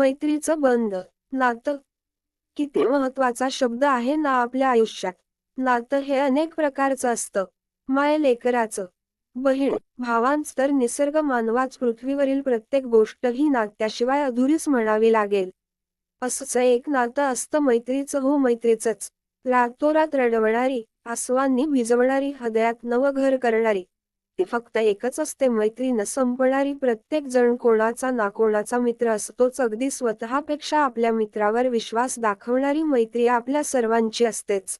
मैत्रीचं बंध नातं. किती महत्त्वाचा शब्द आहे ना आपल्या आयुष्यात. नातं हे अनेक प्रकारचं असतं. माय लेकराचं. बहीण भावांच तर निसर्ग मानवाच पृथ्वीवरील प्रत्येक गोष्ट ही नात्याशिवाय अधुरीच म्हणावी लागेल. असंच एक नातं असतं मैत्रीचं हो मैत्रीचंच. रातोरात रडवणारी आसवांनी भिजवणारी हृदयात नवं घर करणारी. ती फक्त एकच असते मैत्रीनं संपणारी प्रत्येक जण कोणाचा ना कोणाचा मित्र असतोच. अगदी स्वतःपेक्षा आपल्या मित्रावर विश्वास दाखवणारी मैत्री आपल्या सर्वांची असतेच.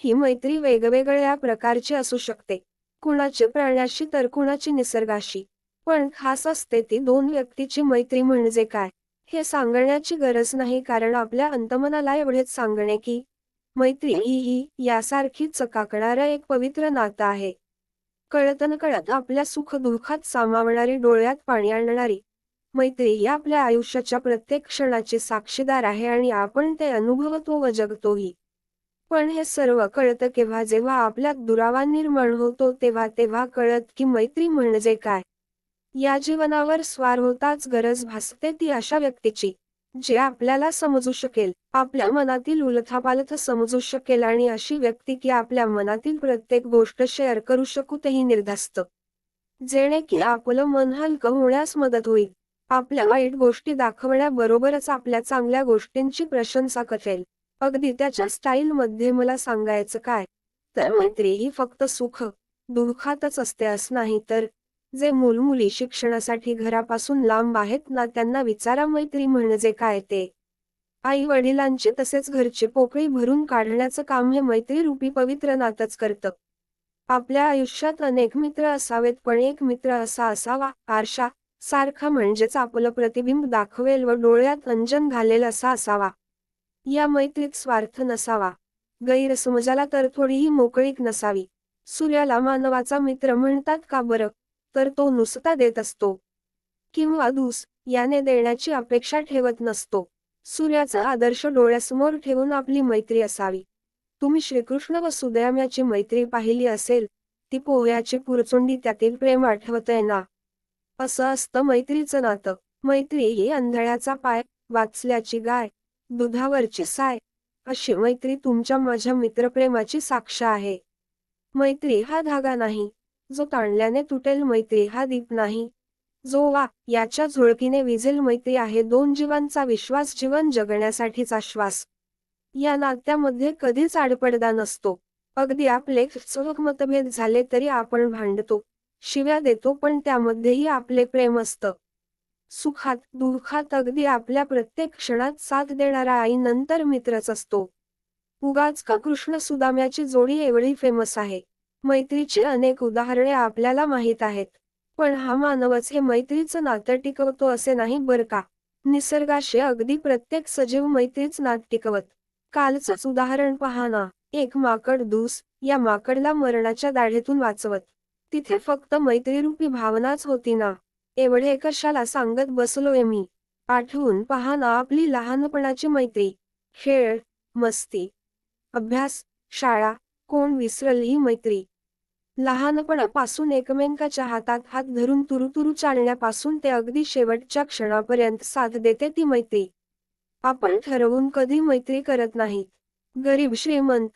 ही मैत्री वेगवेगळ्या प्रकारची असू शकते. कुणाची प्राण्याशी तर कुणाची निसर्गाशी. पण खास असते ती दोन व्यक्तीची मैत्री म्हणजे काय? हे सांगण्याची गरज नाही कारण आपल्या अंतमनाला एवढेच सांगणे की मैत्री ही ही यासारखी चकाकणारं एक पवित्र नातं आहे. कळत न कळत आपल्या सुख दुःखात सामावणारी डोळ्यात पाणी आणणारी मैत्री ही आपल्या आयुष्याच्या प्रत्येक क्षणाचे साक्षीदार आहे आणि आपण ते अनुभवतो व जगतोही. पण हे सर्व कळतं केव्हा जेव्हा आपल्यात दुरावा निर्माण होतो तेव्हा तेव्हा कळत की मैत्री म्हणजे काय? या जीवनावर स्वार होताच गरज भासते ती अशा व्यक्तीची. जे आपल्याला समजू शकेल आपल्या मनातील उलथापालथ समजू शकेल आणि अशी व्यक्ती की आपल्या मनातील प्रत्येक गोष्ट शेअर करू शकू तेही निर्धास्त. जेणे की आपलं मन हलकं होण्यास मदत होईल. आपल्या वाईट गोष्टी दाखवण्याबरोबरच आपल्या चांगल्या गोष्टींची प्रशंसा करेल. अगदी त्याच्या स्टाईल मध्ये मला सांगायचं काय? तर मैत्री ही फक्त सुख दुःखातच असते असं नाही तर जे मुलमुली शिक्षणासाठी घरापासून लांब आहेत ना त्यांना विचारा मैत्री म्हणजे काय ते. आई वडिलांचे तसेच घरचे पोकळी भरून काढण्याचं काम हे मैत्री रूपी पवित्र नातच करतं. आपल्या आयुष्यात अनेक मित्र असावेत पण एक मित्र असा असावा आरशा सारखा म्हणजेच आपलं प्रतिबिंब दाखवेल व डोळ्यात अंजन घालेल असा असावा. या मैत्रीत स्वार्थ नसावा. गैरसमजाला तर थोडीही मोकळीक नसावी. सूर्याला मानवाचा मित्र म्हणतात का बरं? तर तो नुसता देत असतो. किंवा दूस याने देण्याची अपेक्षा ठेवत नसतो. सूर्याचा आदर्श डोळ्यासमोर ठेवून आपली मैत्री असावी. तुम्ही श्रीकृष्ण व सुदयाम्याची मैत्री पाहिली असेल ती पोह्याची पुरचुंडी त्यातील प्रेम आठवतय ना? असं असतं मैत्रीचं नातं. मैत्री ही अंधळ्याचा पाय वाचल्याची गाय दुधावरची साय. अशी मैत्री तुमच्या माझ्या मित्रप्रेमाची साक्ष आहे. मैत्री हा धागा नाही जो ताणल्याने तुटेल मैत्री हा दीप नाही. जो वा याच्या झुळकीने विझेल मैत्री आहे दोन जीवांचा विश्वास जीवन जगण्यासाठीचा श्वास. या नात्यामध्ये कधीच आडपडदा नसतो. अगदी आपले सुख मतभेद झाले तरी आपण भांडतो. शिव्या देतो पण त्यामध्येही आपले प्रेम असतं. सुखात दुःखात अगदी आपल्या प्रत्येक क्षणात साथ देणारा आई नंतर मित्रच असतो. उगाच का कृष्ण सुदाम्याची जोडी एवढी फेमस आहे? मैत्रीची अनेक उदाहरणे आपल्याला माहीत आहेत. पण हा मानवच हे मैत्रीचं नातं टिकवतो असे नाही बर का? निसर्गाशी अगदी प्रत्येक सजीव मैत्रीच नात टिकवत. कालचंच उदाहरण पहा ना. एक माकड दूस या माकडला मरणाच्या दाढेतून वाचवत. तिथे फक्त मैत्रीरूपी भावनाच होती ना. एवढे कशाला सांगत बसलोय मी? आठवून पहा ना आपली लहानपणाची मैत्री. खेळ मस्ती अभ्यास शाळा कोण विसरल ही मैत्री? लहानपणापासून एकमेकांच्या हातात हात धरून तुरुतुरु चालण्यापासून ते अगदी शेवटच्या क्षणापर्यंत साथ देते ती मैत्री. आपण ठरवून कधी मैत्री करत नाहीत गरीब श्रीमंत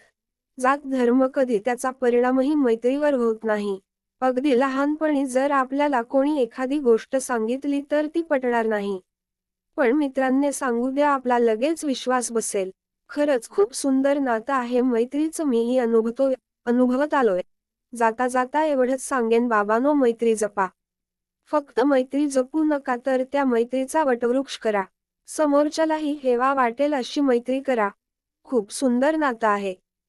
जात धर्म कधी त्याचा परिणामही मैत्रीवर होत नाही. अगदी लहानपणी जर आपल्याला कोणी एखादी गोष्ट सांगितली तर ती पटणार नाही. पण मित्रांनी सांगू द्या आपला लगेच विश्वास बसेल. खरंच खूप सुंदर नातं आहे मैत्रीचं मीही अनुभवतो अनुभवत आलोय. जाता जाता एवढंच सांगेन बाबानो मैत्री जपा. फक्त मैत्री जपू नका तर त्या मैत्रीचा वटवृक्ष करा. समोरच्यालाही हेवा वाटेल अशी मैत्री करा. खूप सुंदर नातं आहे.